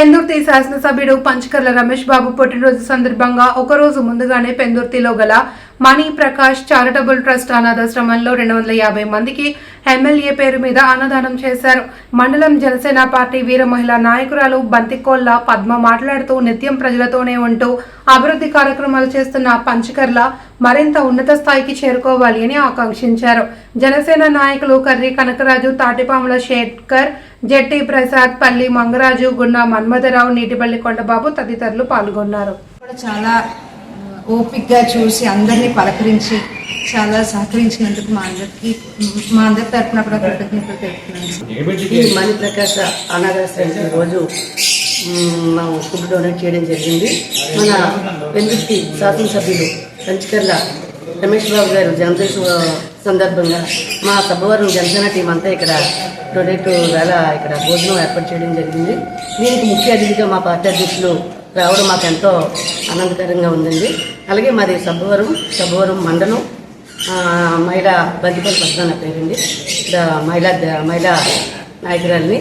పెందుర్తి శాసనసభ్యుడు పంచకర్ల రమేష్ బాబు పుట్టినరోజు సందర్భంగా ఒకరోజు ముందుగానే పెందుర్తిలో గల మణి ప్రకాష్ చారిటబుల్ ట్రస్ట్ అనాథాశ్రమంలో రెండు వందల యాభై మందికి ఎమ్మెల్యే పేరు మీద అన్నదానం చేశారు. మండలం జనసేన పార్టీ వీర మహిళా నాయకురాలు బంతికోళ్ళ పద్మ మాట్లాడుతూ నిత్యం ప్రజలతోనే ఉంటూ అభివృద్ధి కార్యక్రమాలు చేస్తున్న పంచకర్ల మరింత ఉన్నత స్థాయికి చేరుకోవాలి అని ఆకాంక్షించారు. జనసేన నాయకులు కర్రి కనకరాజు తాటిపాముల శేట్కర్ జెట్టి ప్రసాద్ పల్లి మంగరాజు గున్న మన్మథరావు నీటిపల్లి కొండబాబు తదితరులు పాల్గొన్నారు. చాలా ఓపిక్గా చూసి అందరినీ పలకరించి చాలా సహకరించినందుకు మా అందరికి మా అందరి తరఫున కూడా కృతజ్ఞతలు తెలుపుతున్నాను. ఈ మణిప్రకాశ అనాథాశ్రయానికి రోజు మ్, మనం ఫుడ్ డొనేట్ చేయడం జరిగింది. మన పెందుర్తి శాసనసభ్యులు పంచకర్ల రమేష్ బాబు గారు జన్మదిన సందర్భంగా మా సభవరం జనసేన టీం అంతా ఇక్కడ డొనేట్ వేళ ఇక్కడ భోజనం ఏర్పాటు చేయడం జరిగింది. దీనికి ముఖ్య అతిథిగా మా పార్టీ అధ్యక్షులు రావడం మాకు ఎంతో ఆనందకరంగా ఉందండి. అలాగే మాది సబ్బవరం సబ్బవరం మండలం. మహిళా బంతిపల్లి పద్మ నా పేరండి. ఇక్కడ మహిళా మహిళా నాయకురాలని.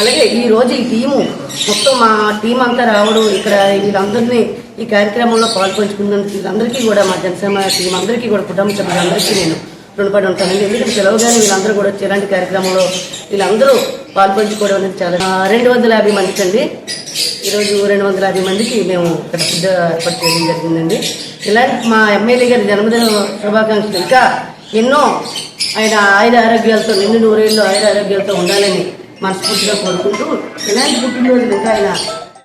అలాగే ఈరోజు ఈ టీము మొత్తం మా టీం అంతా రావడం ఇక్కడ వీళ్ళందరినీ ఈ కార్యక్రమంలో పాల్పంచుకున్నందుకు వీళ్ళందరికీ కూడా మా జనసేన టీం అందరికీ కూడా కుటుంబ సభ్యులందరికీ నేను రుణపడి ఉంటానండి. ఎందుకంటే పిలవగానే వీళ్ళందరూ కూడా వచ్చి ఇలాంటి కార్యక్రమంలో వీళ్ళందరూ పాల్పంచుకోవడం అనేది చాలా రెండు వందల యాభై మందికి అండి. ఈరోజు రెండు వందల యాభై మందికి మేము ఇక్కడ ఫుడ్ ఏర్పాటు చేయడం జరిగిందండి. ఇలాంటి మా ఎమ్మెల్యే గారి జన్మదిన శుభాకాంక్షలు. ఇంకా ఎన్నో ఆయన ఆయుర ఆరోగ్యాలతో నిన్ను నూరేళ్ళు ఆయుర ఆరోగ్యాలతో ఉండాలని మనస్ఫూర్తిగా కోరుకుంటూ ఇలాంటి పుట్టినరోజులు ఇంకా ఆయన